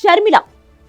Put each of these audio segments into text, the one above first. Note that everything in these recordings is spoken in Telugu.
షర్మిల.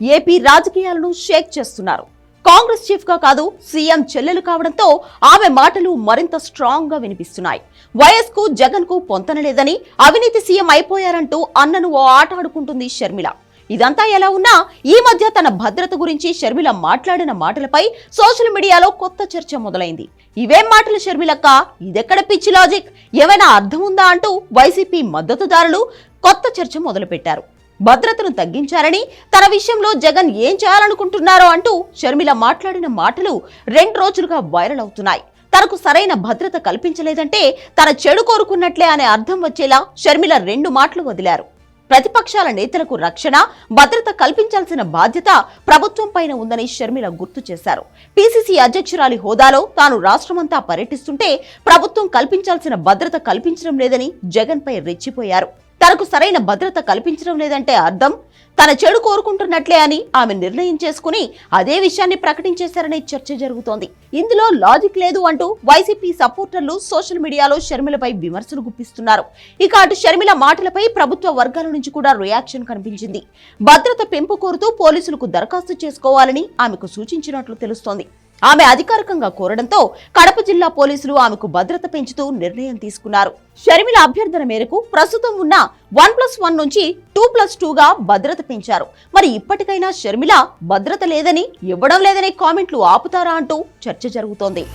ఏపీ రాజకీయాలను షేక్ చేస్తున్నారు. కాంగ్రెస్ చీఫ్గా కాదు సీఎం చెల్లెలు కావడంతో ఆమె మాటలు మరింత స్ట్రాంగ్గా వినిపిస్తున్నాయి. వైఎస్కు జగన్కు పొంతనలేదని అవినీతి సీఎం అయిపోయారంటూ అన్నను ఓ ఆట ఆడుకుంటుంది షర్మిల. ఇదంతా ఎలా ఉన్నా ఈ మధ్య తన భద్రత గురించి షర్మిల మాట్లాడిన మాటలపై సోషల్ మీడియాలో కొత్త చర్చ మొదలైంది. ఇవేం మాటలు షర్మిలక్క? ఇదెక్కడ పిచ్చి లాజిక్? ఏమైనా అర్థం ఉందా అంటూ వైసీపీ మద్దతుదారులు కొత్త చర్చ మొదలుపెట్టారు. భద్రతను తగ్గించారని తన విషయంలో జగన్ ఏం చేయాలనుకుంటున్నారో అంటూ షర్మిల మాట్లాడిన మాటలు రెండు రోజులుగా వైరల్ అవుతున్నాయి. తనకు సరైన భద్రత కల్పించలేదంటే తన చెడు కోరుకున్నట్లే అనే అర్థం వచ్చేలా షర్మిల రెండు మాటలు వదిలారు. ప్రతిపక్షాల నేతలకు రక్షణ భద్రత కల్పించాల్సిన బాధ్యత ప్రభుత్వం పైన ఉందని షర్మిల గుర్తు చేశారు. పిసిసి అధ్యక్షురాలి హోదాలో తాను రాష్ట్రమంతా పర్యటిస్తుంటే ప్రభుత్వం కల్పించాల్సిన భద్రత కల్పించడం లేదని జగన్ పై రెచ్చిపోయారు. తనకు సరైన భద్రత కల్పించడం లేదంటే అర్థం? తన చెడు కోరుకుంటున్నట్లే అని ఆమె నిర్ణయం చేసుకుని అదే విషయాన్ని ప్రకటించేశారనే చర్చ జరుగుతోంది. ఇందులో లాజిక్ లేదు అంటూ వైసీపీ సపోర్టర్లు సోషల్ మీడియాలో షర్మిలపై విమర్శలు గుప్పిస్తున్నారు. ఇక అటు షర్మిల మాటలపై ప్రభుత్వ వర్గాల నుంచి కూడా రియాక్షన్ కనిపించింది. భద్రత పెంపు కోరుతూ పోలీసులకు దరఖాస్తు చేసుకోవాలని ఆమెకు సూచించినట్లు తెలుస్తోంది. ఆమె అధికారికంగా కోరడంతో కడప జిల్లా పోలీసులు ఆమెకు భద్రత పెంచుతూ నిర్ణయం తీసుకున్నారు. షర్మిల అభ్యర్థన మేరకు ప్రస్తుతం ఉన్న వన్ ప్లస్ వన్ నుంచి టూ ప్లస్ టూగా భద్రత పెంచారు. మరి ఇప్పటికైనా షర్మిల భద్రత లేదని ఇవ్వడం లేదనే కామెంట్లు ఆపుతారా అంటూ చర్చ జరుగుతోంది.